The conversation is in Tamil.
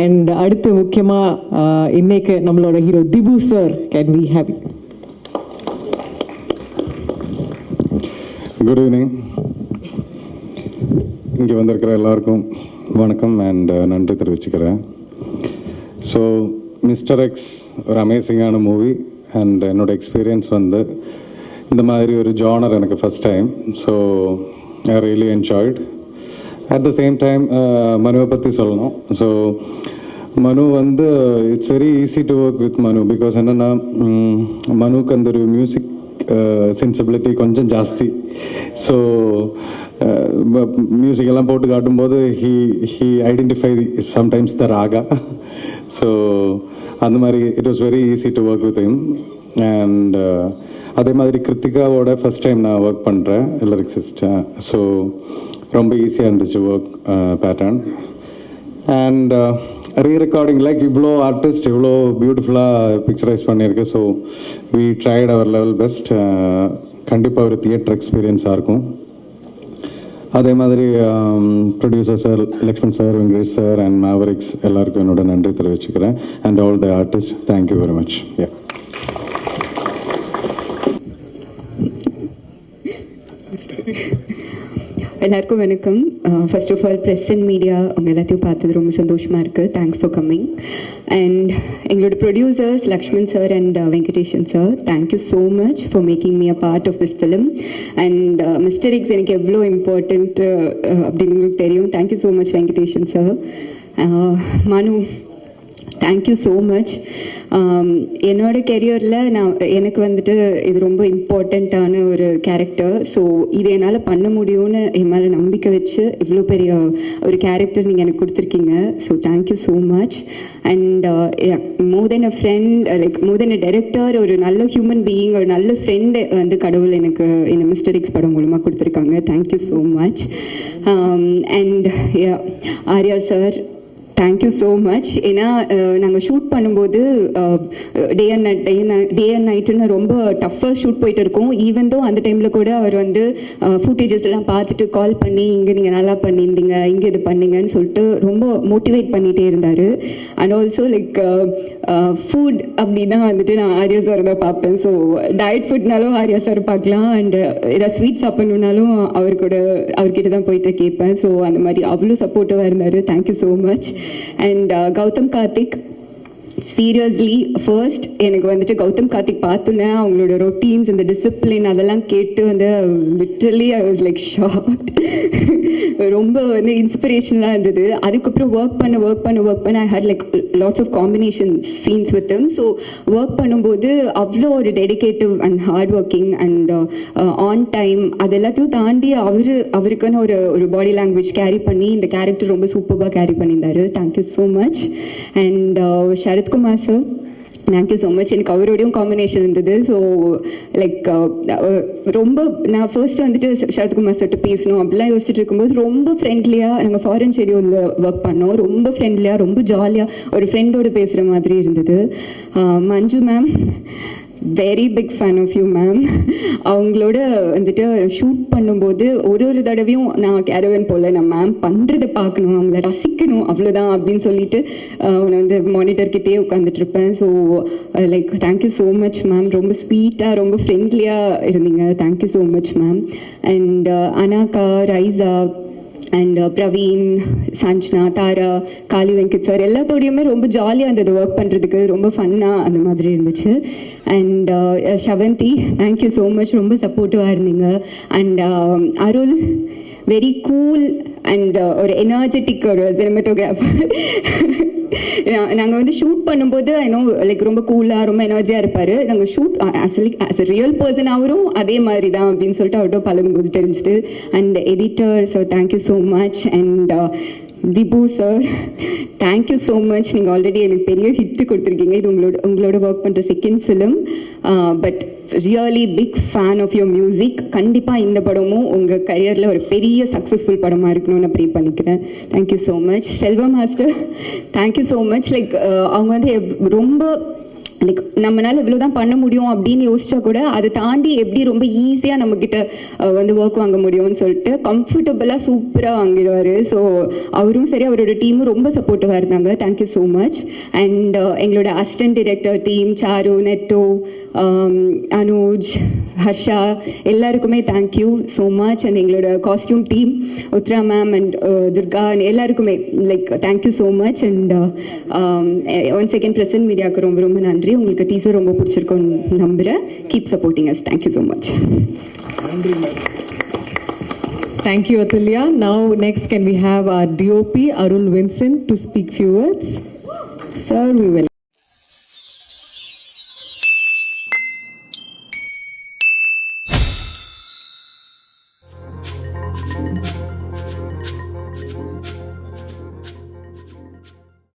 அண்ட் அடுத்து முக்கியமாக இன்னைக்கு நம்மளோட hero Dhibu sir can we happy good evening இங்கே வந்திருக்கிற எல்லாருக்கும் வணக்கம் அண்ட் நன்றி தெரிவிச்சுக்கிறேன். ஸோ மிஸ்டர் எக்ஸ் ஒரு அமேசிங்கான மூவி அண்ட் என்னோட எக்ஸ்பீரியன்ஸ் வந்து இந்த மாதிரி ஒரு ஜானர் எனக்கு first time so I really enjoyed at the same time மனுவை பற்றி சொல்லணும். ஸோ மனு வந்து it's very easy to work with Manu because என்னென்னா மனுக்கு அந்த ஒரு மியூசிக் சென்சிபிலிட்டி uh, கொஞ்சம் ஜாஸ்தி. ஸோ uh, மியூசிக் எல்லாம் போட்டு காட்டும்போது he he identify sometimes the raga so அந்த மாதிரி it was very easy to work with him and அதே மாதிரி கிருத்திகாவோட ஃபர்ஸ்ட் டைம் நான் ஒர்க் பண்ணுறேன் லிரிக்ஸிஸ்ட் ஸோ ரொம்ப ஈஸியாக இருந்துச்சு work pattern and re recording like இவ்வளோ ஆர்டிஸ்ட் இவ்வளோ பியூட்டிஃபுல்லாக பிக்சரைஸ் பண்ணியிருக்கு. So we tried our level best கண்டிப்பாக ஒரு தியேட்டர் எக்ஸ்பீரியன்ஸாக இருக்கும். அதே மாதிரி producer sir Lakshman sir Venkatesh sir and Mavericks எல்லாருக்கும் என்னோட நன்றி தெரிவிச்சுக்கிறேன். And all the artist thank you very much yeah எல்லாருக்கும் வணக்கம். First of all press and media அவங்க எல்லாத்தையும் பார்த்தது ரொம்ப சந்தோஷமாக இருக்குது தேங்க்ஸ் ஃபார் கம்மிங் அண்ட் எங்களோட producers Lakshman sir and Venkatesan sir thank you so much for making me a part of this film and mister X எனக்கு எவ்வளோ இம்பார்ட்டண்ட் அப்படின்னு உங்களுக்கு தெரியும். Thank you so much Venkatesan sir Manu thank you so much என்னோட கெரியரில் நான் எனக்கு வந்துட்டு இது ரொம்ப இம்பார்ட்டண்ட்டான ஒரு கேரக்டர் ஸோ இது என்னால் பண்ண முடியும்னு என் மேலே நம்பிக்கை வச்சு இவ்வளோ பெரிய ஒரு கேரக்டர் நீங்கள் எனக்கு கொடுத்துருக்கீங்க. So thank you so much and more than a friend like more than a director ஒரு நல்ல ஹியூமன் பீயிங் ஒரு நல்ல ஃப்ரெண்டு வந்து கடவுள் எனக்கு இந்த மிஸ்டர் எக்ஸ் படம் மூலமாக கொடுத்துருக்காங்க. Thank you so much and Arya um, sir thank you so much ஏன்னா நாங்கள் ஷூட் பண்ணும்போது day and night day day and நைட்டுன்னு ரொம்ப டஃப்பாக ஷூட் போயிட்டு இருக்கோம். ஈவன் தோ அந்த டைமில் கூட அவர் வந்து ஃபுட்டேஜஸ் எல்லாம் பார்த்துட்டு கால் பண்ணி இங்கே நீங்கள் நல்லா பண்ணியிருந்தீங்க இங்கே இது பண்ணீங்கன்னு சொல்லிட்டு ரொம்ப மோட்டிவேட் பண்ணிகிட்டே இருந்தார். அண்ட் ஆல்சோ லைக் ஃபுட் அப்படின்னா வந்துட்டு நான் ஆர்யா சார் தான் பார்ப்பேன். ஸோ டயட் ஃபுட்னாலும் ஆர்யா சார் பார்க்கலாம். அண்ட் ஏதாவது ஸ்வீட் சாப்பிட்ணுன்னாலும் அவர் கூட அவர்கிட்ட தான் போயிட்டு கேட்பேன். ஸோ அந்த மாதிரி அவ்வளோ சப்போர்ட்டிவாக இருந்தார். Thank you so much and uh, Gautham Karthik seriously first எனக்கு வந்துட்டு கௌதம் கார்த்திக் பார்த்தோன்னே அவங்களோட ரொட்டீன்ஸ் இந்த டிசிப்ளின் அதெல்லாம் கேட்டு வந்து literally I was like shocked ரொம்ப வந்து இன்ஸ்பிரேஷனலாக இருந்தது. அதுக்கப்புறம் ஒர்க் பண்ண ஒர்க் பண்ண ஒர்க் பண்ண I had like lots of combination scenes with them so work பண்ணும்போது அவ்வளோ ஒரு dedicated and hard working and on time அது எல்லாத்தையும் தாண்டி அவர் அவருக்கான ஒரு ஒரு பாடி லாங்குவேஜ் கேரி பண்ணி இந்த கேரக்டர் ரொம்ப சூப்பராக கேரி பண்ணியிருந்தாரு. Thank you so much and Sarathkumar sir thank you so much எனக்கு அவரோடையும் காம்பினேஷன் இருந்தது. ஸோ லைக் uh, uh, ரொம்ப நான் ஃபர்ஸ்ட் வந்துட்டு சரத்குமார் சார்ட்டு பேசணும் அப்படிலாம் யோசிச்சுட்டு இருக்கும்போது ரொம்ப ஃப்ரெண்ட்லியாக நாங்கள் ஃபாரின் ஷெடியூலில் ஒர்க் பண்ணோம். ரொம்ப ஃப்ரெண்ட்லியாக ரொம்ப ஜாலியாக ஒரு ஃப்ரெண்டோடு பேசுகிற மாதிரி இருந்தது. Uh, Manju ma'am very big fan of you ma'am அவங்களோட வந்துட்டு ஷூட் பண்ணும்போது ஒரு ஒரு தடவையும் நான் கேரவன் போல் நான் மேம் பண்ணுறதை பார்க்கணும் அவங்கள ரசிக்கணும் அவ்வளோதான் அப்படின்னு சொல்லிட்டு அவனை வந்து மானிட்டர் கிட்டே உட்காந்துட்டு இருப்பேன் so like thank you so much ma'am ரொம்ப ஸ்வீட்டாக ரொம்ப ஃப்ரெண்ட்லியாக இருந்தீங்க. Thank you so much ma'am and Anagha Raiza and Praveen Sanjana Thara Kaali Venkat sir எல்லாத்தோடையுமே ரொம்ப ஜாலியாக இருந்தது. ஒர்க் பண்ணுறதுக்கு ரொம்ப ஃபன்னாக அந்த மாதிரி இருந்துச்சு. And Shavanthi thank you so much ரொம்ப சப்போர்ட்டிவாக இருந்தீங்க. And Arul um, very cool and ஒரு எனர்ஜெட்டிக் ஒரு சினிமட்டோகிராஃபர் நாங்கள் வந்து ஷூட் பண்ணும்போது நோ லைக் ரொம்ப கூலாக ரொம்ப எனர்ஜியாக இருப்பார். நாங்கள் shoot actually as a real person அவரும் அதே மாதிரி தான் அப்படின்னு சொல்லிட்டு அவர்கிட்ட பழகும்போது தெரிஞ்சுது. And editor so thank you so much and Dhibu sir thank you so much நீங்கள் ஆல்ரெடி எனக்கு பெரிய ஹிட் கொடுத்துருக்கீங்க. இது உங்களோட உங்களோட ஒர்க் பண்ணுற second film but really big fan of your music கண்டிப்பாக இந்த படமும் உங்கள் கரியரில் ஒரு பெரிய சக்ஸஸ்ஃபுல் படமாக இருக்கணும்னு நான் ப்ரே பண்ணிக்கிறேன். Thank you so much Selva master thank you so much like அவங்க வந்து எவ்- ரொம்ப லைக் நம்மளால இவ்வளோதான் பண்ண முடியும் அப்படின்னு யோசிச்சா கூட அதை தாண்டி எப்படி ரொம்ப ஈஸியாக நம்மக்கிட்ட அஹ், வந்து ஒர்க் வாங்க முடியும்னு சொல்லிட்டு கம்ஃபர்டபுளாக சூப்பராக வாங்கிடுவார். ஸோ அவரும் சரி அவரோட டீமும் ரொம்ப சப்போர்ட்டிவாக இருந்தாங்க. Thank you so much and எங்களோட assistant director team Charu Netto Anuj Harsha எல்லாருக்குமே thank you so much and எங்களோட costume team Uthra ma'am and Durga and எல்லாருக்குமே like thank you so much and one second present மீடியாவுக்கு ரொம்ப ரொம்ப நன்றி. சொல்லி உங்களுக்கு டீசர் ரொம்ப பிடிச்சிருக்கோன்னு நம்புகிறேன் keep supporting us thank you so much thank you Athulya now next can we have our DOP Arul Vincent to speak few words sir we well